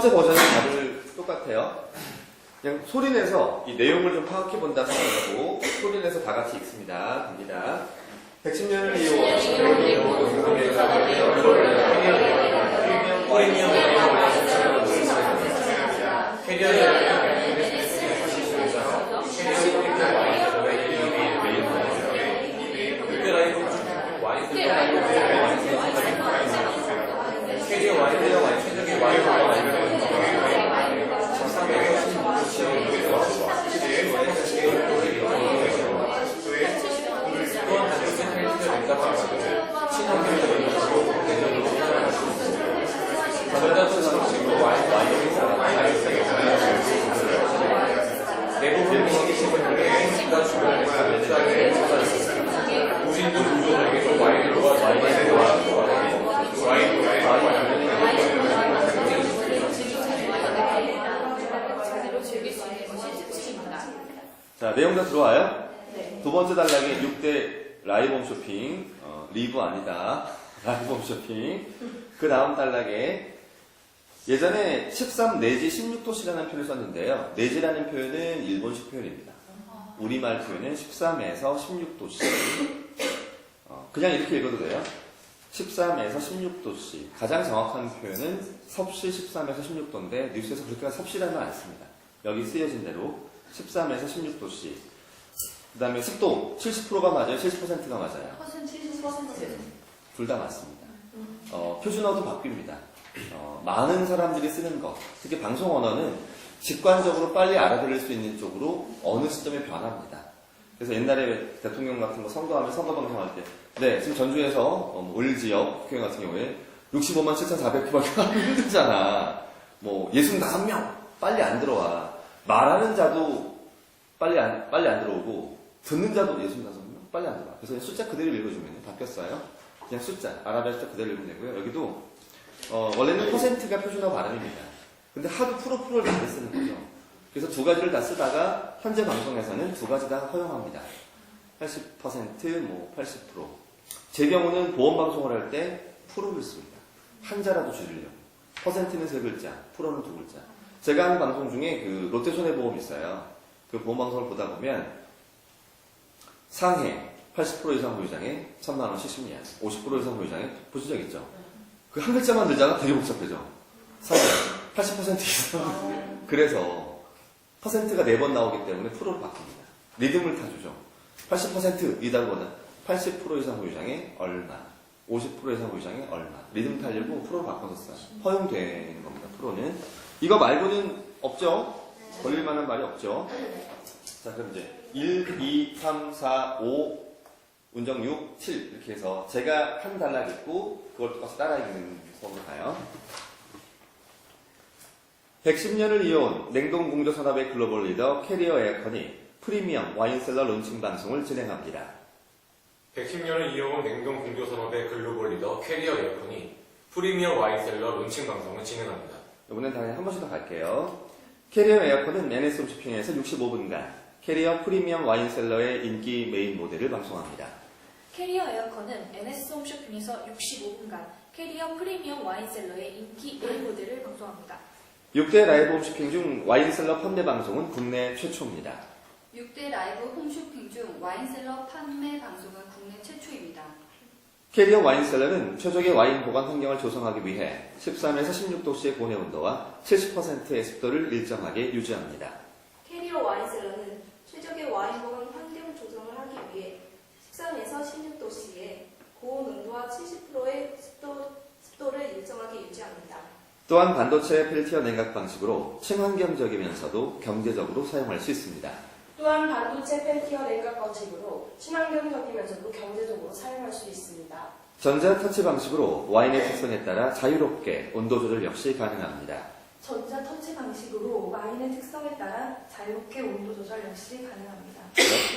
번째 버전은 다들 똑같아요. 그냥 소리내서 이 내용을 좀 파악해 본다 생각하고 소리내서 다 같이 읽습니다. 갑니다. 110년을 캐리어 와인이요, 와인 최적의 와인과 와인을 또한 반드시 헬스를 냉각하고 친환경적인 것으로 전자수처럼 지금 와인, 와인을 내부 빌딩이 시설물에 신과 주변에서 매주하게 조사했습니다. 우진도 구조적에서 와인을 놓아 와인에 놓아 와인, 제대로 즐길 수 있는 것이 특징입니다. 자, 내용 다 들어와요? 네. 두 번째 단락에 6대 라이브 쇼핑, 어, 리브 아니다. 라이브 쇼핑. 그 다음 단락에 예전에 13 내지 16도씨라는 표현을 썼는데요. 내지라는 표현은 일본식 표현입니다. 우리말 표현은 13에서 16도씨. 어, 그냥 이렇게 읽어도 돼요. 13에서 16도씨. 가장 정확한 표현은 섭씨 13에서 16도인데 뉴스에서 그렇게 섭씨라는 안 씁니다. 여기 쓰여진 대로 13에서 16도씨. 그 다음에 습도 70%가 맞아요? 70%가 맞아요? 퍼센 70%. 둘 다 맞습니다. 어, 표준어도 바뀝니다. 어, 많은 사람들이 쓰는 것, 특히 방송 언어는 직관적으로 빨리 알아들을 수 있는 쪽으로 어느 시점에 변합니다. 그래서 옛날에 왜 대통령 같은 거 선거하면 선거 방송할 때, 네, 지금 전주에서 어, 뭐 을지역 국회 같은 경우에 65만 7,400표밖에 하기 힘들잖아. 뭐 65명 빨리 안 들어와. 말하는 자도 빨리 안 빨리 안 들어오고 듣는 자도 65명 빨리 안 들어와. 그래서 숫자 그대로 읽어주면 바뀌었어요. 그냥 숫자 아라비아 숫자 그대로 읽으면 되고요. 여기도 어, 원래는 퍼센트가 표준어 발음입니다. 근데 하도 프로 프로를 많이 쓰는 거죠. 그래서 두 가지를 다 쓰다가 현재 방송에서는 두 가지 다 허용합니다. 80%, 뭐 80%. 제 경우는 보험 방송을 할 때 프로를 씁니다. 한자라도 줄이려고. 퍼센트는 세 글자, 프로는 두 글자. 제가 하는 방송 중에 그 롯데손해보험 있어요. 그 보험 방송을 보다 보면 상해 80% 이상 보유장에 천만 원씩 심리야. 50% 이상 보유장에 보신 적 있죠? 그 한 글자만 들잖아 되게 복잡해져. 상해 80% 이상. 그래서 퍼센트가 네번 나오기 때문에 프로로 바뀝니다. 리듬을 타주죠. 80% 이달보다 80% 이상 보유장에 얼마, 50% 이상 보유장에 얼마. 리듬 타려고 프로로 바꿔줬어요. 허용되는 겁니다. 프로는. 이거 말고는 없죠? 걸릴 만한 말이 없죠? 자, 그럼 이제 1, 2, 3, 4, 5, 운정 6, 7 이렇게 해서 제가 한 단락 읽고 그걸 똑같이 따라 읽는 수업으로 가요. 110년을 이어온 냉동 공조 산업의 글로벌 리더 캐리어 에어컨이 프리미엄 와인셀러 론칭 방송을 진행합니다. 110년을 이어온 냉동 공조 산업의 글로벌 리더 캐리어 에어컨이 프리미엄 와인셀러 론칭 방송을 진행합니다. 이번엔 다시 한 번씩 더 갈게요. 캐리어 에어컨은 NS 홈쇼핑에서 65분간 캐리어 프리미엄 와인셀러의 인기 메인 모델을 방송합니다. 캐리어 에어컨은 NS 홈쇼핑에서 65분간 캐리어 프리미엄 와인셀러의 인기 메인 모델을 방송합니다. 6대 라이브 홈쇼핑 중 와인셀러 판매 방송은 국내 최초입니다. 6대 라이브 홈쇼핑 중 와인셀러 판매 방송은 국내 최초입니다. 캐리어 와인 셀러는 최적의 와인 보관 환경을 조성하기 위해 13에서 16도씨의 고내 온도와 70%의 습도를 일정하게 유지합니다. 캐리어 와인 셀러는 최적의 와인 보관 환경 조성을 하기 위해 13에서 16도씨의 고온 온도와 70%의 습도, 습도를 일정하게 유지합니다. 또한 반도체 펠티어 냉각 방식으로 친환경적이면서도 경제적으로 사용할 수 있습니다. 또한 반도체 펠티어 냉각 방식으로 친환경 적이면서도 경제적으로 사용할 수 있습니다. 전자 터치 방식으로 와인의 특성에 따라 자유롭게 온도 조절 역시 가능합니다. 전자 터치 방식으로 와인의 특성에 따라 자유롭게 온도 조절 역시 가능합니다.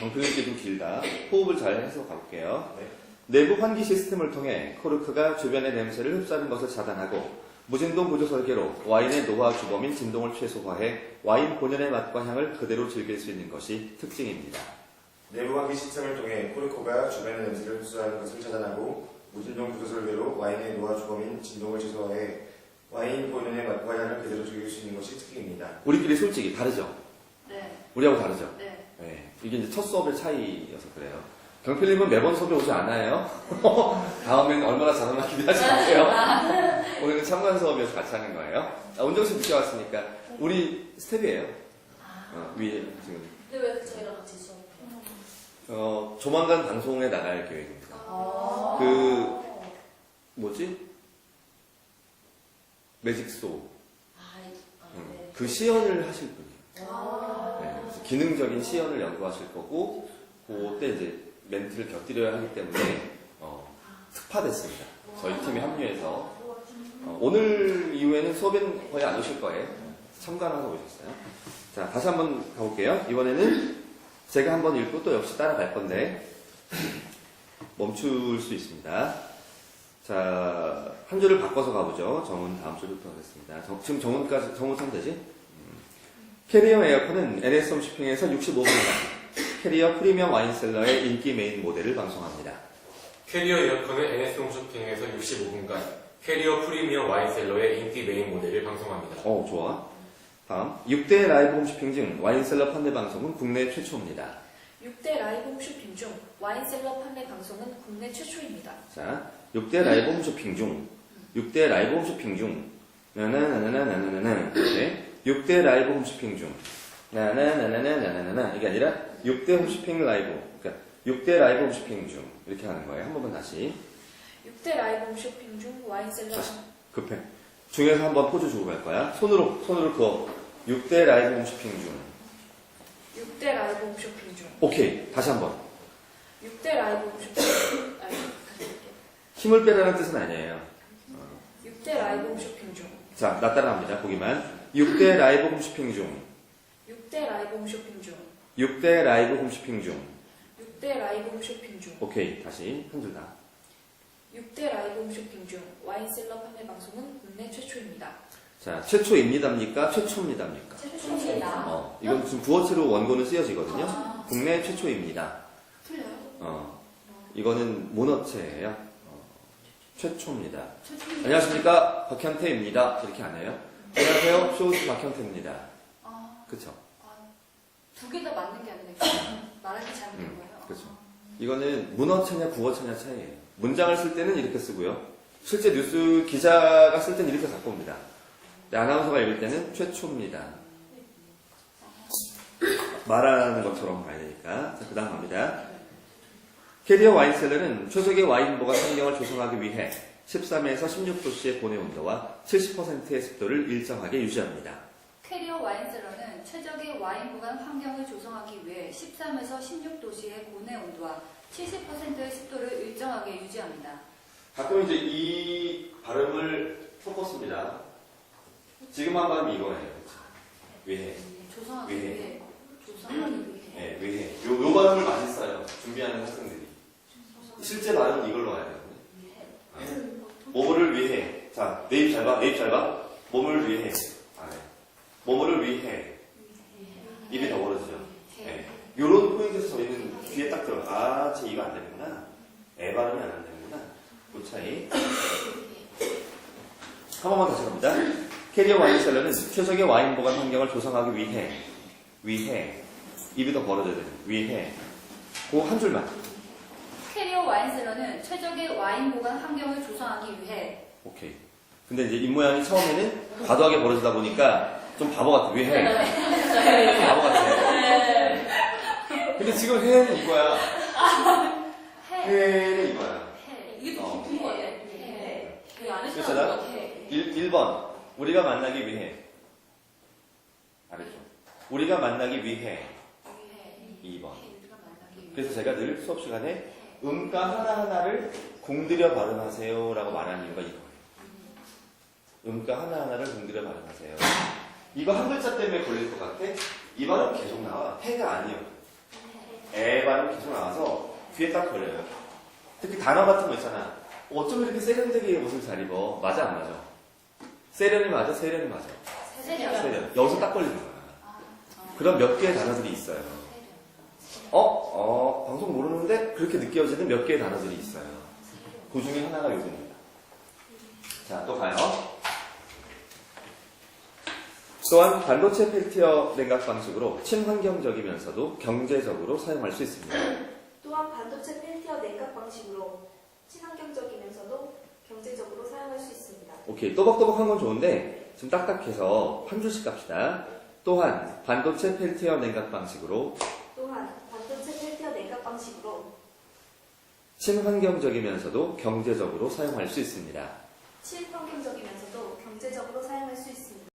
정표현이 좀 길다. 호흡을 잘 해서 가볼게요. 네. 내부 환기 시스템을 통해 코르크가 주변의 냄새를 흡수하는 것을 차단하고 무진동 구조 설계로 와인의 노화 주범인 진동을 최소화해 와인 본연의 맛과 향을 그대로 즐길 수 있는 것이 특징입니다. 내부 환기 시스템을 통해 코르코가 주변의 냄새를 흡수하는 것을 차단하고 무진동 구조 설계로 와인의 노화 주범인 진동을 최소화해 와인 본연의 맛과 향을 그대로 즐길 다릅니다. 우리끼리 솔직히 다르죠? 네. 우리하고 다르죠? 네. 네. 이게 이제 첫 수업의 차이여서 그래요. 경필님은 매번 수업에 오지 않아요. 다음에는 얼마나 잘하나 기대하지 마세요. 오늘은 참관 수업이어서 같이 하는 거예요. 아, 운정 씨 늦게 왔으니까 우리 스텝이에요. 어, 위에 지금. 근데 왜 저희랑 같이 수업해요? 어, 조만간 방송에 나갈 계획입니다. 아. 그, 뭐지? 매직소. 아, 아, 음, 네. 그 시연을 하실 분이에요. 아. 네, 그래서 기능적인 시연을 연구하실 거고, 그때 이제 멘트를 곁들여야 하기 때문에, 어, 특파됐습니다. 저희 팀이 합류해서. 어, 오늘 이후에는 수업에는 거의 안 오실 거예요. 참관하러 오셨어요. 자, 다시 한번 가볼게요. 이번에는 제가 한번 읽고 또 역시 따라갈 건데, 멈출 수 있습니다. 자, 한 줄을 바꿔서 가보죠. 정은 다음 줄부터 하겠습니다. 정- 지금 정은까지, 정은 참 되지? 음. 캐리어 에어컨은 NS 홈쇼핑에서 65분간 캐리어 프리미엄 와인셀러의 인기 메인 모델을 방송합니다. 캐리어 에어컨은 NS 홈쇼핑에서 65분간 캐리어 프리미엄 와인셀러의 인기 메인 모델을 방송합니다. 어, 좋아. 다음. 6대 라이브 홈쇼핑 중 와인셀러 판매 방송은 국내 최초입니다. 6대 라이브 홈쇼핑 중 와인셀러 판매 방송은 국내 최초입니다. 자, 6대 라이브 홈쇼핑 중, 6대 라이브 홈쇼핑 중, 나나나나나나나나, 네. 6대 라이브 홈쇼핑 중, 나나나나나나나나, 이게 아니라 6대 홈쇼핑 라이브, 그러니까 6대 라이브 홈쇼핑 중, 이렇게 하는 거예요. 한 번만 다시. 6대 라이브 홈쇼핑 중 와인 셀러 급해. 중에서 한번 포즈 주고 갈 거야. 손으로, 손으로 그어. 6대 라이브 홈쇼핑 중. 6대 라이브 홈쇼핑 중 오케이. 다시 한 번. 6대 라이브 홈쇼핑 중 아, 할게요. 힘을 빼라는 뜻은 아니에요. 6대 라이브 홈쇼핑 중 자, 나 따라합니다. 보기만. 6대 라이브 홈쇼핑 중. 6대 라이브 홈쇼핑 중 6대 라이브 홈쇼핑 중. 6대 라이브 홈쇼핑 중 오케이. 다시. 한 줄 다. 6대 라이브 홈쇼핑 중 와인셀러 판매 방송은 국내 최초입니다. 자, 최초입니다입니까? 최초입니다입니까? 최초입니다. 어, 이건 지금 부어체로 원고는 쓰여지거든요. 국내 최초입니다. 틀려요? 어, 이거는 모너체예요. 어, 최초입니다. 최초입니다. 안녕하십니까? 박현태입니다. 이렇게 안 해요? 안녕하세요. 쇼스 박현태입니다. 아, 그쵸? 두 개 다 맞는 게 아니라 말하기 잘못된 음, 거예요. 그렇죠. 이거는 문어체냐 구어체냐 차이예요. 문장을 쓸 때는 이렇게 쓰고요. 실제 뉴스 기자가 쓸 때는 이렇게 갖고 옵니다. 근데 아나운서가 읽을 때는 최초입니다. 말하는 것처럼 가야 되니까. 자, 그 다음 갑니다. 캐리어 와인셀러는 최적의 와인 보관 환경을 조성하기 위해 13에서 16도씨의 고내 온도와 70%의 습도를 일정하게 유지합니다. 캐리어 와인셀러는 최적의 와인 보관 환경을 조성하기 위해 13에서 16도씨의 고내 온도와 70%의 습도를 일정하게 유지합니다. 가끔 이제 이 발음을 섞었습니다. 지금 한 발음이 이거예요. 위해. 조성하기 위해. 위해. 조성하기 위해. 네, 위해. 요, 요 발음을 많이 써요. 준비하는 학생들이. 실제 발음은 이걸로 와야 되거든요. 뭐뭐를 위해. 자, 내 입 잘 봐. 내 입 잘 봐. 몸을 위해. 아, 네. 뭐뭐를 위해. 입이 더 벌어지죠. 네. 요런 포인트에서 저희는 귀에 딱 들어요. 아, 제입안 되는구나. 애 발음이 안 되는구나. 그 차이. 한 번만 다시 갑니다. 캐리어 와인 셀러는 최적의 와인 보관 환경을 조성하기 위해, 위해, 입이 더 벌어져야 돼요. 위해. 그 한 줄만. 캐리어 와인 셀러는 최적의 와인 보관 환경을 조성하기 위해 오케이. 근데 이제 입 모양이 처음에는 과도하게 벌어지다 보니까 좀 바보 같아. 위해. 바보 같아. 근데 지금 해는 이거야. 해. 해는 이거야. 해. 이게 어. 더 깊은 거예요. 네. 그 안에 그렇잖아. 사람 해. 1, 1번. 우리가 만나기 위해. 알겠죠? 우리가 만나기 위해. 2번. 우리가 만나기 위해. 그래서 제가 늘 수업 시간에 음가 하나하나를 공들여 발음하세요 라고 말하는 이유가 이거예요. 음가 하나하나를 공들여 발음하세요. 이거 한 글자 때문에 걸릴 것 같아? 이 발음 계속 나와. 해가 아니에요. 애 발음 계속 나와서 귀에 딱 걸려요. 특히 단어 같은 거 있잖아. 어쩜 이렇게 세련되게 옷을 잘 입어? 맞아, 안 맞아? 세련이 맞아, 세련이 맞아. 세련. 세련. 여기서 딱 걸리는 거야. 아, 어. 그런 몇 개의 단어들이 있어요. 어? 어, 방송 모르는데 그렇게 느껴지는 몇 개의 단어들이 있어요. 그 중에 하나가 요겁니다. 자, 또 가요. 또한 반도체 펠티어 냉각 방식으로 친환경적이면서도 경제적으로 사용할 수 있습니다. 또한 반도체 펠티어 냉각 방식으로 친환경적이면서도 경제적으로 사용할 수 있습니다. 오케이, 또박또박한 건 좋은데 좀 딱딱해서 한 줄씩 갑시다. 또한 반도체 펠티어 냉각 방식으로 또한 반도체 펠티어 냉각 방식으로 친환경적이면서도 경제적으로 사용할 수 있습니다. 친환경